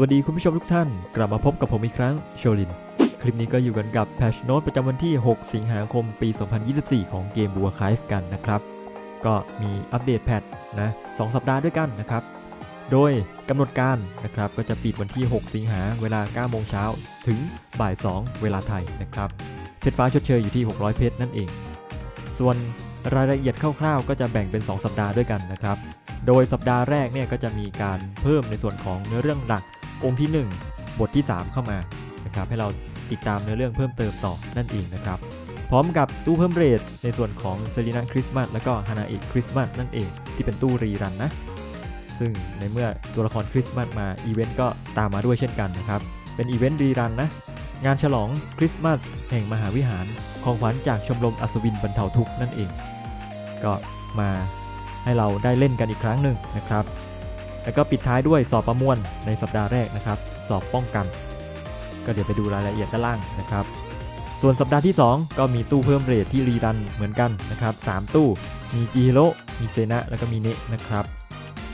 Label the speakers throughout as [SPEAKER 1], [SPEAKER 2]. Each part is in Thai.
[SPEAKER 1] วัสดีคุณผู้ชมทุกท่าน กลับมาพบกับผมอีกครั้งโชลิน คลิปนี้ก็อยู่กันกับแพชโนตประจำวันที่ 6 สิงหาคมปี 2024 ของเกมบัวค i ฟกันนะครับ ก็มีอัปเดตแพทนะ2สัปดาห์ด้วยกันนะครับ โดยกำหนดการนะครับก็จะปิดวันที่ 6 สิงหาเวลา 9 โมงเช้าถึงบ่าย 2 เวลาไทยนะครับเพชรฟ้าชดเชยอยู่ที่ 600 เพชรนั่นเอง ส่วนรายละเอียดคร่าวๆ ก็จะแบ่งเป็น 2 สัปดาห์ด้วยกันนะครับ โดยสัปดาห์แรกเนี่ยก็จะมีการเพิ่มในส่วนของเนื้อเรื่องหลัก องค์ที่ 1 บทที่ 3 เข้ามานะครับให้เราติดตามเนื้อเรื่องเพิ่มเติมต่อนั่นเองนะครับพร้อมกับตู้เพิ่มเรทในส่วนของเซรีนาคริสต์มาสแล้วก็ฮานาอิคริสต์มาสนั่นเองที่เป็นตู้รีรันนะซึ่งในเมื่อตัวละครคริสต์มาสมาอีเวนต์ก็ตามมาด้วยเช่นกันนะครับเป็นอีเวนต์รีรันนะงานฉลองคริสต์มาสแห่งมหาวิหารของขวัญจากชมรมอัศวินบรรเทาทุกข์นั่นเอง ก็มาให้เราได้เล่นกันอีกครั้งหนึ่งนะครับ แล้วก็ปิดท้ายด้วยสอบประมวลในสัปดาห์แรกนะครับ สอบป้องกัน ก็เดี๋ยวไปดูรายละเอียดด้านล่างนะครับ ส่วนสัปดาห์ที่ 2 ก็มีตู้เพิ่มเรทที่รีรันเหมือนกันนะครับ 3 ตู้ มีจิฮิโร่มีเซนะแล้วก็มีเนะนะครับ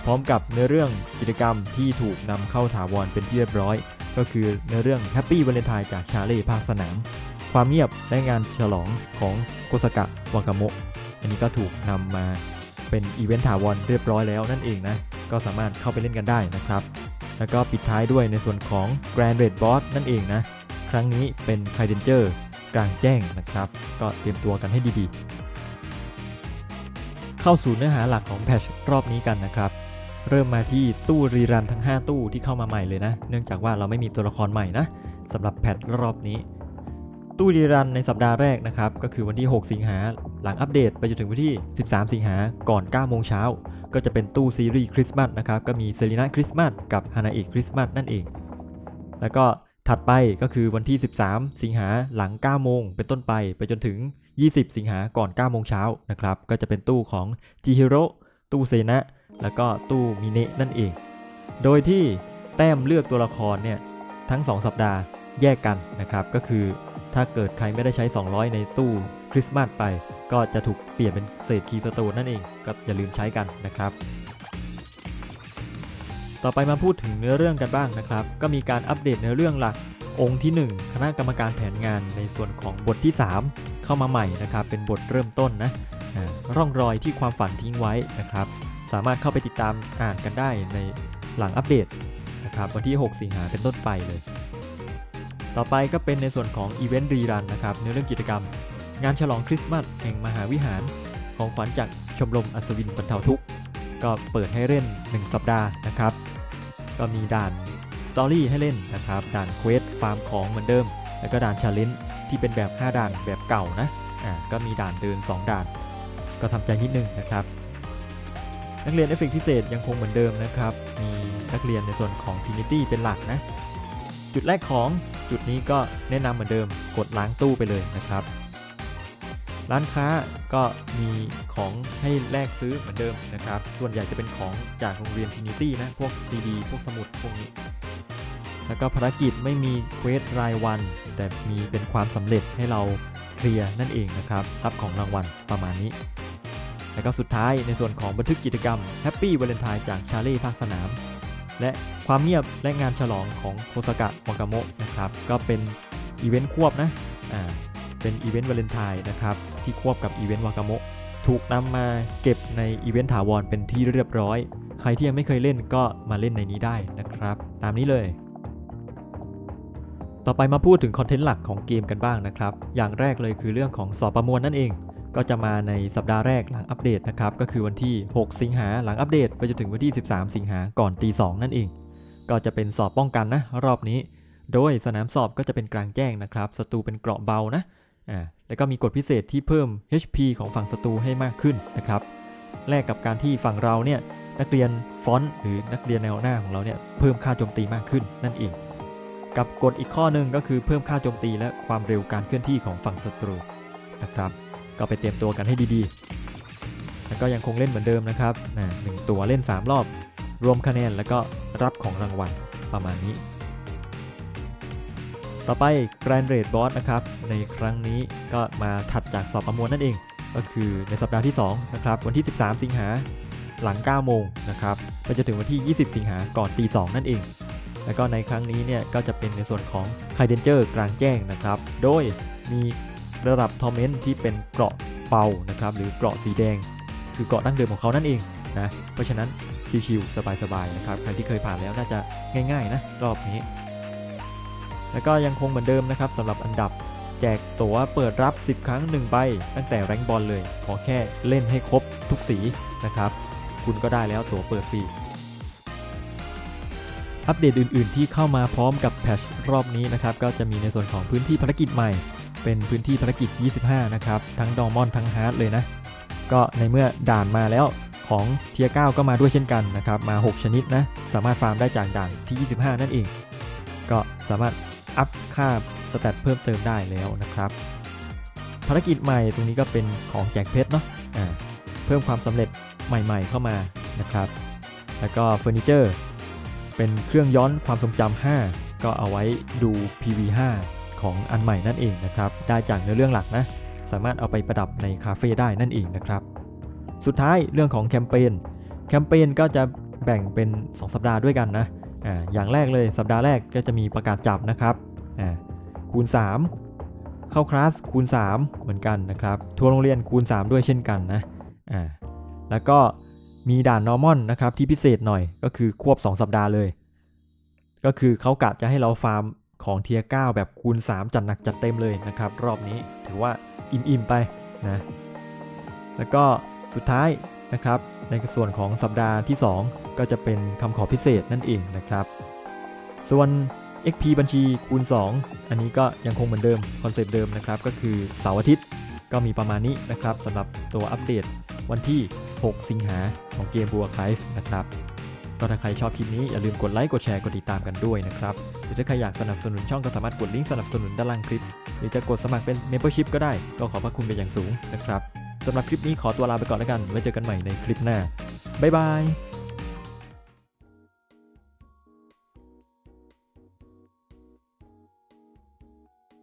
[SPEAKER 1] พร้อมกับเนื้อเรื่องกิจกรรมที่ถูกนำเข้าถาวรเป็นที่เรียบร้อย ก็คือเนื้อเรื่องแฮปปี้วาเลนไทน์จากชาเล่ภาคสนาม ความเงียบและงานฉลองของโกสกะวากาโมะอันนี้ก็ถูกนำมาเป็นอีเวนต์ถาวรเรียบร้อยแล้วนั่นเองนะ ก็สามารถเข้าไปเล่นกันได้นะครับ แล้วก็ปิดท้ายด้วยในส่วนของ Grand Red Boss นั่นเองนะ ครั้งนี้เป็น c r e d e n g e r กลางแจ้งนะครับ ก็เตรียมตัวกันให้ดีๆ เข้าสู่เนื้อหาหลักของแพชรอบนี้กันนะครับ เริ่มมาที่ตู้รีรันทั้ง 5 ตู้ที่เข้ามาใหม่เลยนะ เนื่องจากว่าเราไม่มีตัวละครใหม่นะสำหรับแพทรอบนี้ ตู้รีรันในสัปดาห์แรกนะครับก็คือวันที่ 6 สิงหา หลังอัปเดตไปจนถึงวันที่ 13 สิงหาก่อน 9 โมงเช้า ก็จะเป็นตู้ซีรีส์คริสต์มาสนะครับ ก็มีเซรีนาคริสต์มาสกับฮานาอิคริสต์มาสนั่นเอง แล้วก็ถัดไปก็คือวันที่ 13 สิงหาหลัง 9 โมงเป็นต้นไปไปจนถึง 20 สิงหาก่อน 9 โมงเช้านะครับ ก็จะเป็นตู้ของจิฮิโร่ตู้เซนะ แล้วก็ตู้มิเนะนั่นเอง โดยที่แต้มเลือกตัวละครเนี่ยทั้ง 2 สัปดาห์แยกกันนะครับ ก็คือถ้าเกิดใครไม่ได้ใช้ 200 ในตู้คริสต์มาสไป ก็จะถูกเปลี่ยนเป็นเศษคีย์สโตนนั่นเองก็อย่าลืมใช้กันนะครับ ต่อไปมาพูดถึงเนื้อเรื่องกันบ้างนะครับ ก็มีการอัปเดตเนื้อเรื่องหลักองค์ที่ 1 คณะกรรมการแผนงานในส่วนของบทที่ 3 เข้ามาใหม่นะครับ เป็นบทเริ่มต้นนะอ่าร่องรอยที่ความฝันทิ้งไว้นะครับ สามารถเข้าไปติดตามอ่านกันได้ในหลังอัปเดตนะครับวันที่ 6 สิงหาเป็นต้นไปเลย ต่อไปก็เป็นในส่วนของอีเวนต์รีรันนะครับเนื้อเรื่องกิจกรรม งานฉลองคริสต์มาสแห่งมหาวิหารของขวัญจากชมรมอัศวินบรรเทาทุกข์ก็เปิดให้เล่น 1 สัปดาห์นะครับ ก็มีด่านสตอรี่ให้เล่นนะครับ ด่านเควสฟาร์มของเหมือนเดิม แล้วก็ด่านชาเลนจ์ที่เป็นแบบ 5 ด่านแบบเก่านะอ่าก็มีด่านเดิน 2 ด่าน ก็ทำใจนิดนึงนะครับ นักเรียนเอฟเฟกพิเศษยังคงเหมือนเดิมนะครับ มีนักเรียนในส่วนของ Trinity เป็นหลักนะ จุดแรกของจุดนี้ก็แนะนำเหมือนเดิม กดล้างตู้ไปเลยนะครับ ร้านค้าก็มีของให้แลกซื้อเหมือนเดิมนะครับ ส่วนใหญ่จะเป็นของจากโรงเรียน Trinity นะ พวก CD พวกสมุดพวกนี้ แล้วก็ภารกิจไม่มีเควสรายวัน แต่มีเป็นความสำเร็จให้เราเคลียร์นั่นเองนะครับรับของรางวัลประมาณนี้ แล้วก็สุดท้ายในส่วนของบันทึกกิจกรรม Happy Valentine จากชาเล่ภาคสนาม และความเงียบและงานฉลองของโคสกะวากาโมะนะครับ ก็เป็นอีเวนต์ควบนะอ่า เป็นอีเวนต์วาเลนไทน์นะครับที่ควบกับอีเวนต์วากาโมะถูกนำมาเก็บในอีเวนต์ถาวรเป็นที่เรียบร้อย ใครที่ยังไม่เคยเล่นก็มาเล่นในนี้ได้นะครับ ตามนี้เลย ต่อไปมาพูดถึงคอนเทนต์หลักของเกมกันบ้างนะครับ อย่างแรกเลยคือเรื่องของสอบประมวลนั่นเอง ก็จะมาในสัปดาห์แรกหลังอัปเดตนะครับ ก็คือวันที่ 6 สิงหาหลังอัปเดต ไปจนถึงวันที่ 13 สิงหาก่อนตี2นั่นเอง ก็จะเป็นสอบป้องกันนะรอบนี้ โดยสนามสอบก็จะเป็นกลางแจ้งนะครับศัตรูเป็นเกราะเบานะ อ่าแล้วก็มีกฎพิเศษที่เพิ่ม HP ของฝั่งศัตรูให้มากขึ้นนะครับแลกกับการที่ฝั่งเราเนี่ยนักเรียนฟอนต์หรือนักเรียนแนวหน้าของเราเนี่ยเพิ่มค่าโจมตีมากขึ้นนั่นเอง กับกฎอีกข้อหนึ่งก็คือเพิ่มค่าโจมตีและความเร็วการเคลื่อนที่ของฝั่งศัตรูนะครับ ก็ไปเตรียมตัวกันให้ดีๆ แล้วก็ยังคงเล่นเหมือนเดิมนะครับนะหนึ่งตัวเล่น 3 รอบ รวมคะแนนแล้วก็รับของรางวัลประมาณนี้ ต่อไป Grand Raid Boss นะครับ ในครั้งนี้ก็มาถัดจากสอบประมวลนั่นเอง ก็คือในสัปดาห์ที่2นะครับวันที่ 13 สิงหาหลัง 9 โมงนะครับไปจนถึงวันที่ 20 สิงหาก่อนตี 2 นั่นเอง แล้วก็ในครั้งนี้เนี่ยก็จะเป็นในส่วนของไคเดนเจอร์กลางแจ้งนะครับ โดยมีระดับทอร์เมนที่เป็นเกราะเป่านะครับหรือเกราะสีแดง คือเกราะดั้งเดิมของเขานั่นเองนะเพราะฉะนั้นชิวๆสบายๆนะครับใครที่เคยผ่านแล้วน่าจะง่ายๆนะรอบนี้ แล้วก็ยังคงเหมือนเดิมนะครับสำหรับอันดับ แจกตั๋วเปิดรับ 10 ครั้ง 1 ใบ ตั้งแต่แรงบอลเลย ขอแค่เล่นให้ครบทุกสีนะครับ คุณก็ได้แล้วตั๋วเปิดฟรีอัปเดตอื่น ๆ ที่เข้ามาพร้อมกับแพชรอบนี้นะครับ ก็จะมีในส่วนของพื้นที่ภารกิจใหม่ เป็นพื้นที่ภารกิจ 25 นะครับ ทั้งดอมอนทั้งฮาร์ดเลยนะ ก็ในเมื่อด่านมาแล้วของเทียร์9ก็มาด้วยเช่นกันนะครับ มา 6 ชนิดนะ สามารถฟาร์มได้จากด่านที่ 25 นั่นเอง ก็สามารถ อัพค่าสแตทเพิ่มเติมได้แล้วนะครับ ภารกิจใหม่ตรงนี้ก็เป็นของแจกเพชรเนาะอ่าเพิ่มความสำเร็จใหม่ ๆ เข้ามานะครับ แล้วก็เฟอร์นิเจอร์เป็นเครื่องย้อนความทรงจำ5ก็เอาไว้ดู PV5 ของอันใหม่นั่นเองนะครับ ได้จากเนื้อเรื่องหลักนะ สามารถเอาไปประดับในคาเฟ่ได้นั่นเองนะครับ สุดท้ายเรื่องของแคมเปญ แคมเปญก็จะแบ่งเป็น 2 สัปดาห์ด้วยกันนะ อ่าอย่างแรกเลยสัปดาห์แรกก็จะมีประกาศจับนะครับอ่าคูณ 3 เข้าคลาสคูณ 3 เหมือนกันนะครับทัวร์โรงเรียนคูณ 3 ด้วยเช่นกันนะอ่าแล้วก็มีด่านนอร์มอนนะครับที่พิเศษหน่อยก็คือควบ 2 สัปดาห์เลย ก็คือเขากะจะให้เราฟาร์มของเทียร์9แบบคูณ 3 จัดหนักจัดเต็มเลยนะครับ รอบนี้ถือว่าอิ่มๆไปนะแล้วก็สุดท้ายนะครับในส่วนของสัปดาห์ที่ 2 ก็จะเป็นคำขอพิเศษนั่นเองนะครับ ส่วน XP บัญชีคูณ 2 อันนี้ก็ยังคงเหมือนเดิมคอนเซปต์เดิมนะครับ ก็คือเสาร์อาทิตย์ก็มีประมาณนี้นะครับสำหรับตัวอัปเดตวันที่ 6 สิงหาของเกมบัวไคฟ์นะครับก็ถ้าใครชอบคลิปนี้อย่าลืมกดไลค์กดแชร์กดติดตามกันด้วยนะครับหรือถ้าใครอยากสนับสนุนช่องก็สามารถกดลิงก์สนับสนุนด้านล่างคลิป หรือจะกดสมัครเป็น Membership ก็ได้ก็ขอพระคุณเป็นอย่างสูงนะครับสำหรับคลิปนี้ขอตัวลาไปก่อนแล้วกันไว้เจอกันใหม่ในคลิปหน้าบ๊ายบาย